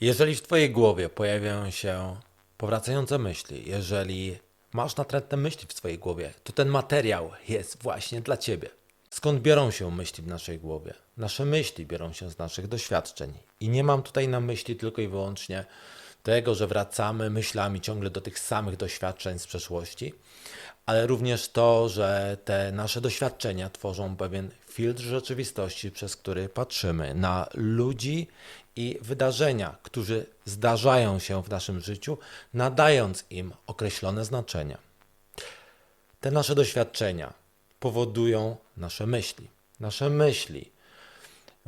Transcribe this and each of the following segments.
Jeżeli w Twojej głowie pojawiają się powracające myśli, jeżeli masz natrętne myśli w swojej głowie, to ten materiał jest właśnie dla Ciebie. Skąd biorą się myśli w naszej głowie? Nasze myśli biorą się z naszych doświadczeń. I nie mam tutaj na myśli tylko i wyłącznie tego, że wracamy myślami ciągle do tych samych doświadczeń z przeszłości, ale również to, że te nasze doświadczenia tworzą pewien filtr rzeczywistości, przez który patrzymy na ludzi i wydarzenia, którzy zdarzają się w naszym życiu, nadając im określone znaczenia. Te nasze doświadczenia powodują nasze myśli. Nasze myśli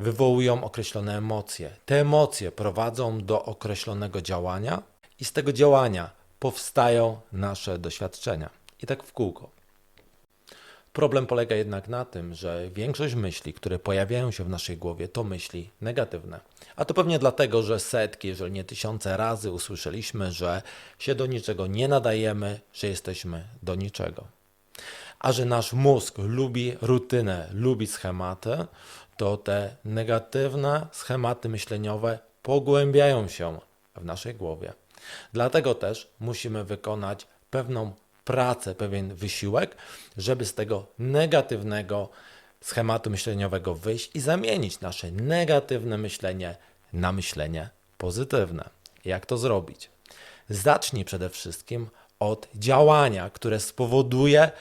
wywołują określone emocje. Te emocje prowadzą do określonego działania i z tego działania powstają nasze doświadczenia. I tak w kółko. Problem polega jednak na tym, że większość myśli, które pojawiają się w naszej głowie, to myśli negatywne. A to pewnie dlatego, że setki, jeżeli nie tysiące razy usłyszeliśmy, że się do niczego nie nadajemy, że jesteśmy do niczego. A że nasz mózg lubi rutynę, lubi schematy, to te negatywne schematy myśleniowe pogłębiają się w naszej głowie. Dlatego też musimy wykonać pewną pracę, pewien wysiłek, żeby z tego negatywnego schematu myśleniowego wyjść i zamienić nasze negatywne myślenie na myślenie pozytywne. Jak to zrobić? Zacznij przede wszystkim od działania, które spowoduje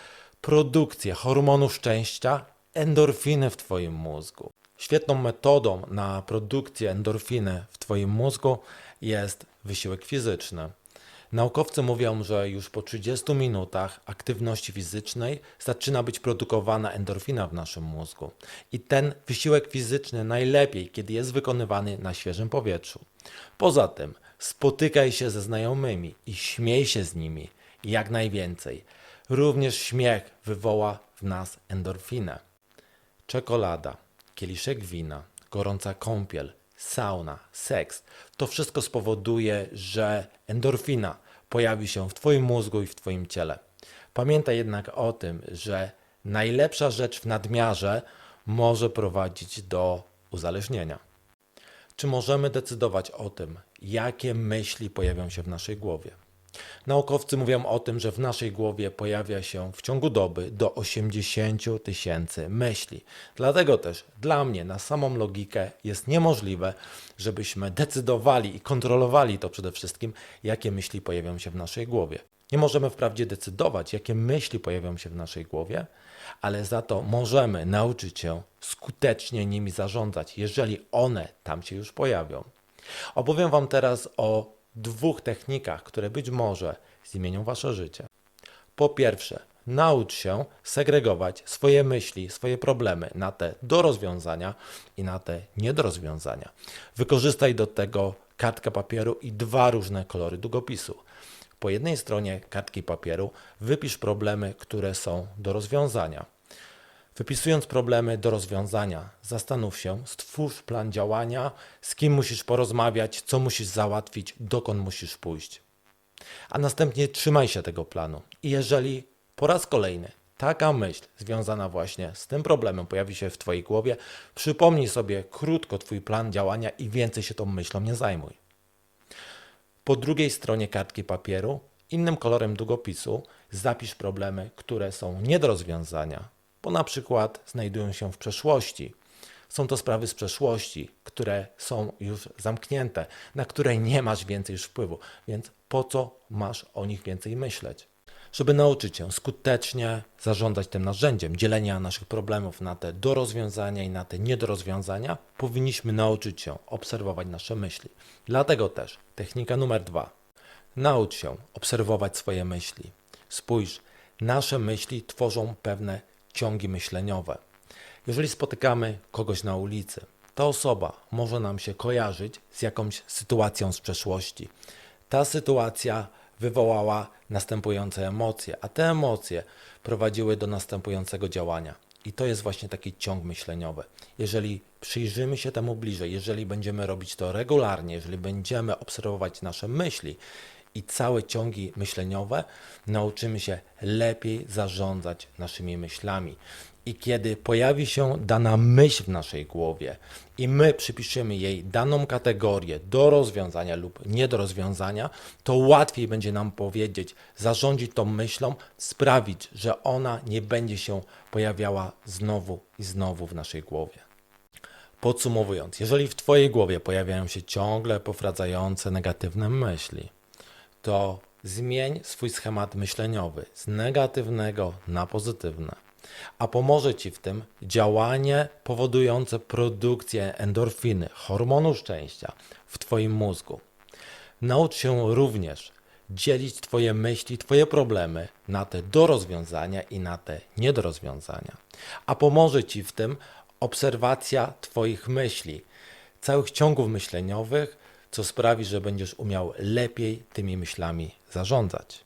produkcję hormonu szczęścia, endorfiny w Twoim mózgu. Świetną metodą na produkcję endorfiny w Twoim mózgu jest wysiłek fizyczny. Naukowcy mówią, że już po 30 minutach aktywności fizycznej zaczyna być produkowana endorfina w naszym mózgu. I ten wysiłek fizyczny najlepiej, kiedy jest wykonywany na świeżym powietrzu. Poza tym, spotykaj się ze znajomymi i śmiej się z nimi jak najwięcej. Również śmiech wywoła w nas endorfinę. Czekolada, kieliszek wina, gorąca kąpiel, sauna, seks to wszystko spowoduje, że endorfina pojawi się w Twoim mózgu i w Twoim ciele. Pamiętaj jednak o tym, że najlepsza rzecz w nadmiarze może prowadzić do uzależnienia. Czy możemy decydować o tym, jakie myśli pojawią się w naszej głowie? Naukowcy mówią o tym, że w naszej głowie pojawia się w ciągu doby do 80 tysięcy myśli. Dlatego też dla mnie na samą logikę jest niemożliwe, żebyśmy decydowali i kontrolowali to przede wszystkim, jakie myśli pojawią się w naszej głowie. Nie możemy wprawdzie decydować, jakie myśli pojawią się w naszej głowie, ale za to możemy nauczyć się skutecznie nimi zarządzać, jeżeli one tam się już pojawią. Opowiem Wam teraz o dwóch technikach, które być może zmienią Wasze życie. Po pierwsze, naucz się segregować swoje myśli, swoje problemy na te do rozwiązania i na te nie do rozwiązania. Wykorzystaj do tego kartkę papieru i dwa różne kolory długopisu. Po jednej stronie kartki papieru wypisz problemy, które są do rozwiązania. Wypisując problemy do rozwiązania, zastanów się, stwórz plan działania, z kim musisz porozmawiać, co musisz załatwić, dokąd musisz pójść. A następnie trzymaj się tego planu. I jeżeli po raz kolejny taka myśl związana właśnie z tym problemem pojawi się w Twojej głowie, przypomnij sobie krótko Twój plan działania i więcej się tą myślą nie zajmuj. Po drugiej stronie kartki papieru, innym kolorem długopisu, zapisz problemy, które są nie do rozwiązania, bo na przykład znajdują się w przeszłości. Są to sprawy z przeszłości, które są już zamknięte, na które nie masz więcej już wpływu, więc po co masz o nich więcej myśleć? Żeby nauczyć się skutecznie zarządzać tym narzędziem, dzielenia naszych problemów na te do rozwiązania i na te nie do rozwiązania, powinniśmy nauczyć się obserwować nasze myśli. Dlatego też technika numer dwa. Naucz się obserwować swoje myśli. Spójrz, nasze myśli tworzą pewne ciągi myśleniowe. Jeżeli spotykamy kogoś na ulicy, ta osoba może nam się kojarzyć z jakąś sytuacją z przeszłości. Ta sytuacja wywołała następujące emocje, a te emocje prowadziły do następującego działania. I to jest właśnie taki ciąg myśleniowy. Jeżeli przyjrzymy się temu bliżej, jeżeli będziemy robić to regularnie, jeżeli będziemy obserwować nasze myśli i całe ciągi myśleniowe, nauczymy się lepiej zarządzać naszymi myślami. I kiedy pojawi się dana myśl w naszej głowie i my przypiszemy jej daną kategorię do rozwiązania lub nie do rozwiązania, to łatwiej będzie nam powiedzieć, zarządzić tą myślą, sprawić, że ona nie będzie się pojawiała znowu i znowu w naszej głowie. Podsumowując, jeżeli w Twojej głowie pojawiają się ciągle powracające negatywne myśli, to zmień swój schemat myśleniowy z negatywnego na pozytywne. A pomoże Ci w tym działanie powodujące produkcję endorfiny, hormonu szczęścia w Twoim mózgu. Naucz się również dzielić Twoje myśli, Twoje problemy na te do rozwiązania i na te nie do rozwiązania. A pomoże Ci w tym obserwacja Twoich myśli, całych ciągów myśleniowych, co sprawi, że będziesz umiał lepiej tymi myślami zarządzać.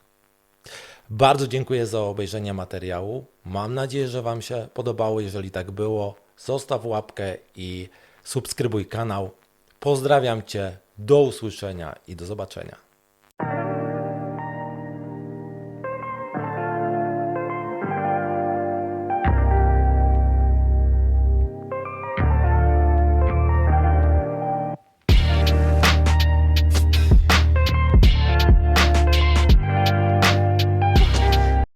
Bardzo dziękuję za obejrzenie materiału. Mam nadzieję, że Wam się podobało. Jeżeli tak było, zostaw łapkę i subskrybuj kanał. Pozdrawiam Cię, do usłyszenia i do zobaczenia.